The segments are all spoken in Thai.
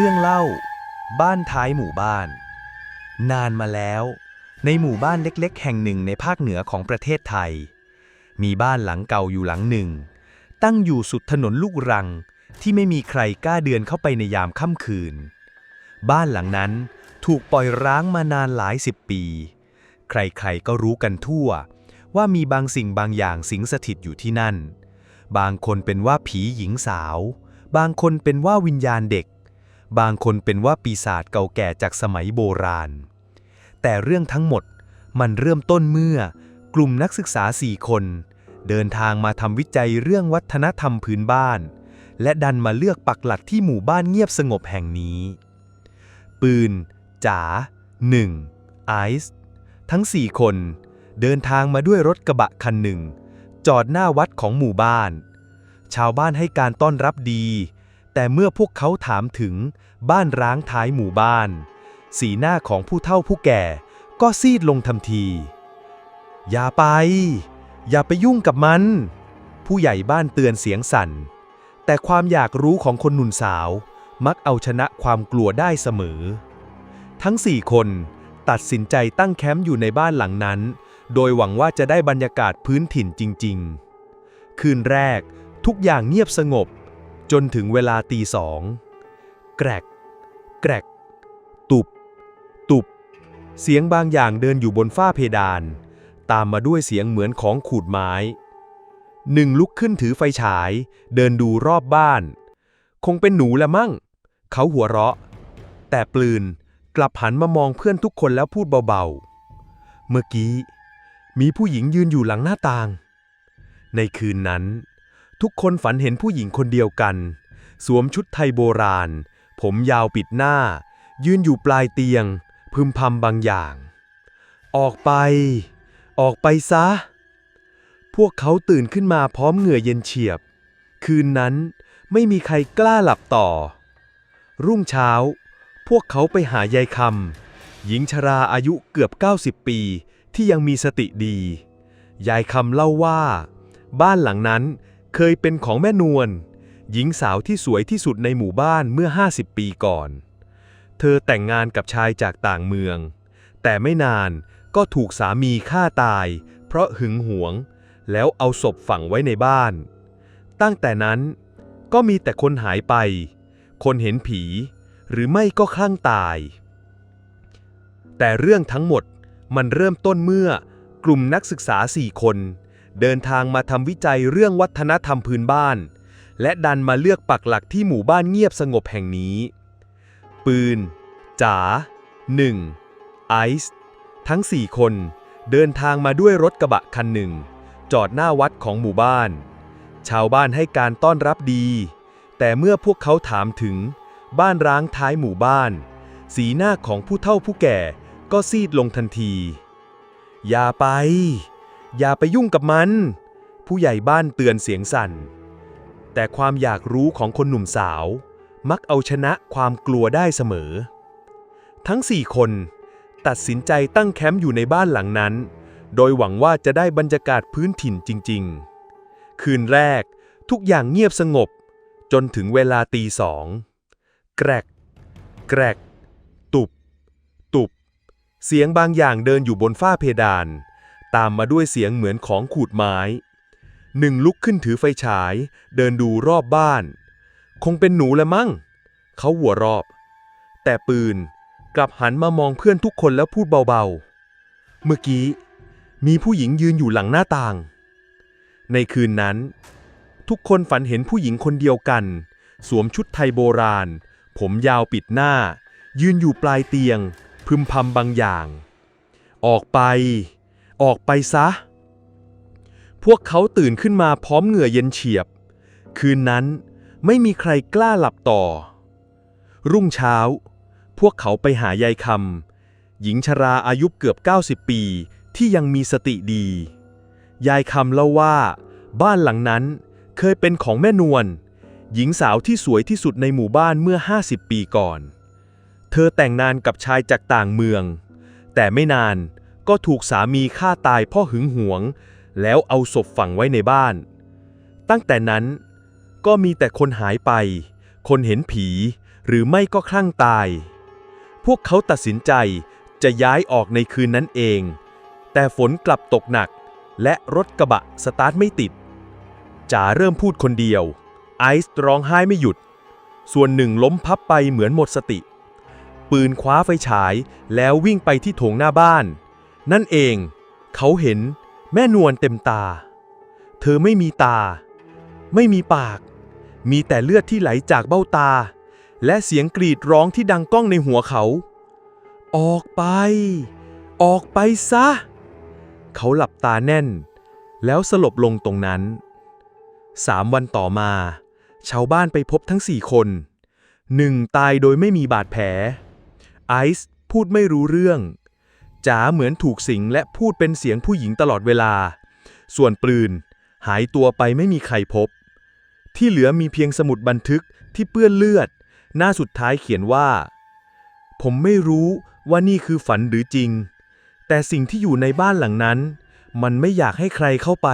เรื่องเล่า บ้านท้ายหมู่บ้าน นานมาแล้ว ในหมู่บ้านเล็กๆ แห่งหนึ่งในภาคเหนือของประเทศไทย มีบ้านหลังเก่าอยู่หลังหนึ่ง ตั้งอยู่สุดถนนลูกรังที่ไม่มีใครกล้าเดินเข้าไปในยามค่ำคืน บ้านหลังนั้นถูกปล่อยร้างมานานหลายสิบปี ใครๆก็รู้กันทั่ว ว่ามีบางสิ่งบางอย่างสิงสถิตอยู่ที่นั่น บางคนเป็นว่าผีหญิงสาว บางคนเป็นว่าวิญญาณเด็ก บางคนเป็นว่าปีศาจเก่าแก่จากสมัยโบราณ แต่เรื่องทั้งหมดมันเริ่มต้นเมื่อ กลุ่มนักศึกษาสี่คน เดินทางมาทำวิจัยเรื่องวัฒนธรรมพื้นบ้าน และดันมาเลือกปักหลักที่หมู่บ้านเงียบสงบแห่งนี้ ปืนจ๋าหนึ่งไอซ์ทั้งสี่คน เดินทางมาด้วยรถกระบะคันหนึ่ง จอดหน้าวัดของหมู่บ้าน ชาวบ้านให้การต้อนรับดี แต่เมื่อพวกเขาถามถึงบ้านร้างท้ายหมู่บ้าน สีหน้าของผู้เฒ่าผู้แก่ก็ซีดลงทันที อย่าไป อย่าไปยุ่งกับมัน ผู้ใหญ่บ้านเตือนเสียงสั่น แต่ความอยากรู้ของคนหนุ่มสาว มักเอาชนะความกลัวได้เสมอ ทั้งสี่คนตัดสินใจตั้งแคมป์อยู่ในบ้านหลังนั้น โดยหวังว่าจะได้บรรยากาศพื้นถิ่นจริง ๆ คืนแรกทุกอย่างเงียบสงบ จนถึงเวลาตีสอง แกรก แกรก ตุบ ตุบ เสียงบางอย่างเดินอยู่บนฝ้าเพดาน ตามมาด้วยเสียงเหมือนของขูดไม้ หนึ่งลุกขึ้นถือไฟฉาย เดินดูรอบบ้าน คงเป็นหนูละมั่ง เขาหัวเราะ แต่ปลืนกลับหันมามองเพื่อนทุกคนแล้วพูดเบาๆ เมื่อกี้ มีผู้หญิงยืนอยู่หลังหน้าต่าง ในคืนนั้น ทุกคนฝันเห็นผู้หญิงคนเดียวกัน สวมชุดไทยโบราณ ผมยาวปิดหน้า ยืนอยู่ปลายเตียง พึมพำบางอย่าง ออกไป ออกไปซะ พวกเขาตื่นขึ้นมาพร้อมเหงื่อเย็นเฉียบ คืนนั้นไม่มีใครกล้าหลับต่อ รุ่งเช้า พวกเขาไปหายายคำหญิงชราอายุเกือบ 90 ปีที่ยังมีสติดี ยายคำเล่าว่า บ้านหลังนั้น เคยเป็นของแม่นวลหญิงสาวที่สวยที่สุดในหมู่บ้านเมื่อ 50 ปีก่อน เธอแต่งงานกับชายจากต่างเมือง แต่ไม่นานก็ถูกสามีฆ่าตาย เพราะหึงหวง แล้วเอาศพฝังไว้ในบ้าน ตั้งแต่นั้นก็มีแต่คนหายไป คนเห็นผี หรือไม่ก็คลั่งตาย แต่เรื่องทั้งหมดมันเริ่มต้นเมื่อกลุ่มนักศึกษาสี่คน เดินทางมาทำวิจัยเรื่องวัฒนธรรมพื้นบ้าน และดันมาเลือกปักหลักที่หมู่บ้านเงียบสงบแห่งนี้ ปืนจ๋าหนึ่งไอซ์ทั้งสี่คนเดินทางมาด้วยรถกระบะคันหนึ่ง จอดหน้าวัดของหมู่บ้าน ชาวบ้านให้การต้อนรับดี แต่เมื่อพวกเขาถามถึง บ้านร้างท้ายหมู่บ้าน สีหน้าของผู้เฒ่าผู้แก่ก็ซีดลงทันที อย่าไป อย่าไปยุ่งกับมัน ผู้ใหญ่บ้านเตือนเสียงสั่น แต่ความอยากรู้ของคนหนุ่มสาว มักเอาชนะความกลัวได้เสมอ ทั้งสี่คน ตัดสินใจตั้งแคมป์อยู่ในบ้านหลังนั้น โดยหวังว่าจะได้บรรยากาศพื้นถิ่นจริง ๆ คืนแรกทุกอย่างเงียบสงบ จนถึงเวลาตีสองแกรก แกรก ตุบ ตุบ เสียงบางอย่างเดินอยู่บนฝ้าเพดาน ตามมาด้วยเสียงเหมือนของขูดไม้ หนึ่งลุกขึ้นถือไฟฉาย เดินดูรอบบ้าน คงเป็นหนูละมั่งเขาหัวรอบ แต่ปืนกลับหันมามองเพื่อนทุกคนแล้วพูดเบาๆ เมื่อกี้ มีผู้หญิงยืนอยู่หลังหน้าต่าง ในคืนนั้น ทุกคนฝันเห็นผู้หญิงคนเดียวกัน สวมชุดไทยโบราณ ผมยาวปิดหน้า ยืนอยู่ปลายเตียง พึมพำบางอย่าง ออกไป ออกไปซะ พวกเขาตื่นขึ้นมาพร้อมเหงื่อเย็นเฉียบ คืนนั้นไม่มีใครกล้าหลับต่อ รุ่งเช้า พวกเขาไปหายายคำหญิงชราอายุเกือบ 90 ปีที่ยังมีสติดี ยายคำเล่าว่า บ้านหลังนั้นเคยเป็นของแม่นวลหญิงสาวที่สวยที่สุดในหมู่บ้านเมื่อ 50 ปีก่อน เธอแต่งงานกับชายจากต่างเมือง แต่ไม่นาน ก็ถูกสามีฆ่าตายเพ่อหึงหวง แล้วเอาศพฝังไว้ในบ้าน ตั้งแต่นั้นก็มีแต่คนหายไป คนเห็นผี หรือไม่ก็คลั่งตาย พวกเขาตัดสินใจจะย้ายออกในคืนนั้นเอง แต่ฝนกลับตกหนัก และรถกระบะสตาร์ทไม่ติดจ๋าเริ่มพูดคนเดียว ไอซ์ร้องไห้ไม่หยุด ส่วนหนึ่งล้มพับไปเหมือนหมดสติ ปืนคว้าไฟฉายแล้ววิ่งไปที่โถงหน้าบ้าน นั่นเอง เขาเห็นแม่นวลเต็มตา เธอไม่มีตา ไม่มีปาก มีแต่เลือดที่ไหลจากเบ้าตา และเสียงกรีดร้องที่ดังก้องในหัวเขา ออกไป ออกไปซะ เขาหลับตาแน่น แล้วสลบลงตรงนั้น สามวันต่อมา ชาวบ้านไปพบทั้งสี่คนหนึ่งตายโดยไม่มีบาดแผล ไอซ์พูดไม่รู้เรื่อง จ๋าเหมือนถูกสิงและพูดเป็นเสียงผู้หญิงตลอดเวลา ส่วนปลืน หายตัวไปไม่มีใครพบ ที่เหลือมีเพียงสมุดบันทึกที่เปื้อนเลือด หน้าสุดท้ายเขียนว่า ผมไม่รู้ว่านี่คือฝันหรือจริง แต่สิ่งที่อยู่ในบ้านหลังนั้น มันไม่อยากให้ใครเข้าไป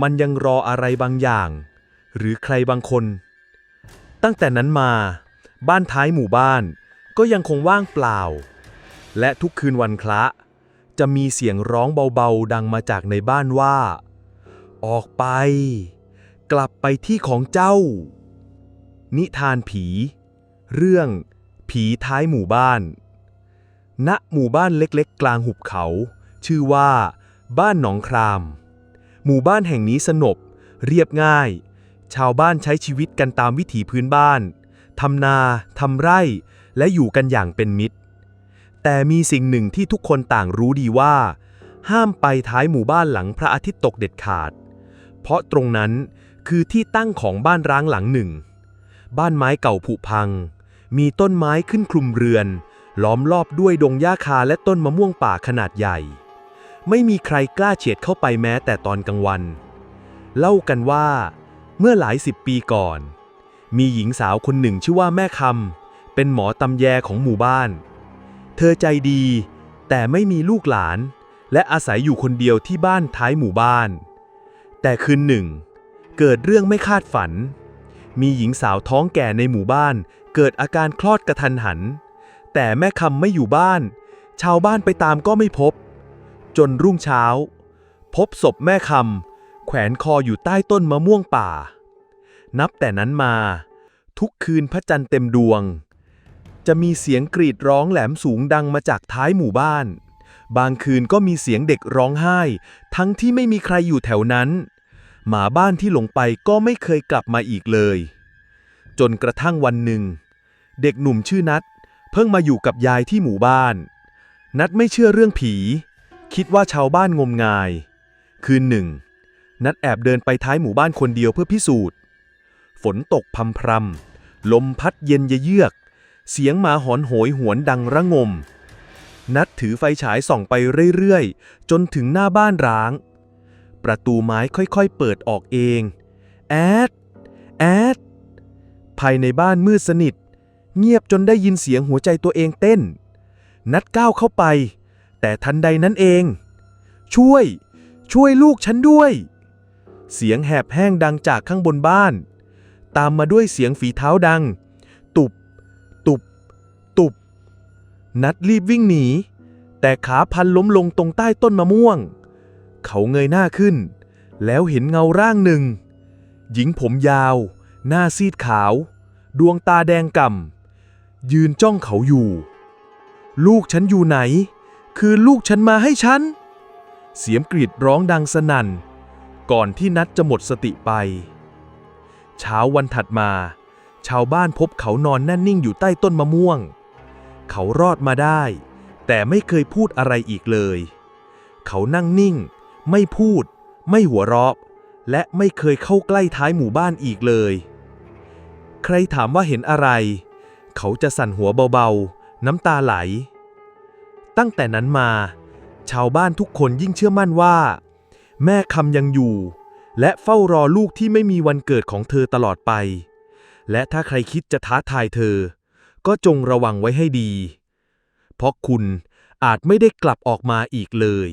มันยังรออะไรบางอย่าง หรือใครบางคน ตั้งแต่นั้นมา บ้านท้ายหมู่บ้านก็ยังคงว่างเปล่า และทุกคืนวันพระ จะมีเสียงร้องเบาๆ ดังมาจากในบ้านว่า ออกไป กลับไปที่ของเจ้า นิทานผี เรื่อง ผีท้ายหมู่บ้าน ณหมู่บ้านเล็กๆ กลางหุบเขา ชื่อว่า บ้านหนองคราม หมู่บ้านแห่งนี้สงบเรียบง่าย ชาวบ้านใช้ชีวิตกันตามวิถีพื้นบ้านทำนาทำไร่ และอยู่กันอย่างเป็นมิตร แต่มีสิ่งหนึ่งที่ทุกคนต่างรู้ดีว่า ห้ามไปท้ายหมู่บ้านหลังพระอาทิตย์ตกเด็ดขาด เพราะตรงนั้นคือที่ตั้งของบ้านร้างหลังหนึ่ง บ้านไม้เก่าผุพัง มีต้นไม้ขึ้นคลุมเรือน ล้อมรอบด้วยดงหญ้าคาและต้นมะม่วงป่าขนาดใหญ่ ไม่มีใครกล้าเฉียดเข้าไปแม้แต่ตอนกลางวัน เล่ากันว่า เมื่อหลายสิบปีก่อน มีหญิงสาวคนหนึ่งชื่อว่าแม่คำเป็นหมอตำแยของหมู่บ้าน เธอใจดี แต่ไม่มีลูกหลาน และอาศัยอยู่คนเดียวที่บ้านท้ายหมู่บ้าน แต่คืนหนึ่ง เกิดเรื่องไม่คาดฝัน มีหญิงสาวท้องแก่ในหมู่บ้าน เกิดอาการคลอดกระทันหัน แต่แม่คำไม่อยู่บ้าน ชาวบ้านไปตามก็ไม่พบ จนรุ่งเช้า พบศพแม่คำแขวนคออยู่ใต้ต้นมะม่วงป่า นับแต่นั้นมา ทุกคืนพระจันทร์เต็มดวง จะมีเสียงกรีดร้องแหลมสูงดังมาจากท้ายหมู่บ้าน บางคืนก็มีเสียงเด็กร้องไห้ ทั้งที่ไม่มีใครอยู่แถวนั้น หมาบ้านที่หลงไปก็ไม่เคยกลับมาอีกเลย จนกระทั่งวันหนึ่ง เด็กหนุ่มชื่อนัทเพิ่งมาอยู่กับยายที่หมู่บ้าน นัทไม่เชื่อเรื่องผี คิดว่าชาวบ้านงมงาย คืนหนึ่ง นัทแอบเดินไปท้ายหมู่บ้านคนเดียวเพื่อพิสูจน์ ฝนตกพรำพรำๆลมพัดเย็นเยือก เสียงหมาหอนโหยหวนดังระงม นัดถือไฟฉายส่องไปเรื่อยๆ จนถึงหน้าบ้านร้าง ประตูไม้ค่อยๆเปิดออกเอง แอด แอด ภายในบ้านมืดสนิท เงียบจนได้ยินเสียงหัวใจตัวเองเต้น นัดก้าวเข้าไป แต่ทันใดนั้นเอง ช่วย ช่วยลูกฉันด้วย เสียงแหบแห้งดังจากข้างบนบ้าน ตามมาด้วยเสียงฝีเท้าดัง นัดรีบวิ่งหนี แต่ขาพันล้มลงตรงใต้ต้นมะม่วง เขาเงยหน้าขึ้น แล้วเห็นเงาร่างหนึ่ง หญิงผมยาว หน้าซีดขาว ดวงตาแดงก่ำยืนจ้องเขาอยู่ ลูกฉันอยู่ไหน คือลูกฉันมาให้ฉัน เสียงกรีดร้องดังสนั่น ก่อนที่นัดจะหมดสติไป เช้าวันถัดมา ชาวบ้านพบเขานอนแน่นิ่งอยู่ใต้ต้นมะม่วง เขารอดมาได้ แต่ไม่เคยพูดอะไรอีกเลย เขานั่งนิ่ง ไม่พูด ไม่หัวเราะ และไม่เคยเข้าใกล้ท้ายหมู่บ้านอีกเลย ใครถามว่าเห็นอะไร เขาจะสั่นหัวเบาๆ น้ำตาไหล ตั้งแต่นั้นมา ชาวบ้านทุกคนยิ่งเชื่อมั่นว่า แม่คำยังอยู่ และเฝ้ารอลูกที่ไม่มีวันเกิดของเธอตลอดไป และถ้าใครคิดจะท้าทายเธอ ก็จงระวังไว้ให้ดี เพราะคุณอาจไม่ได้กลับออกมาอีกเลย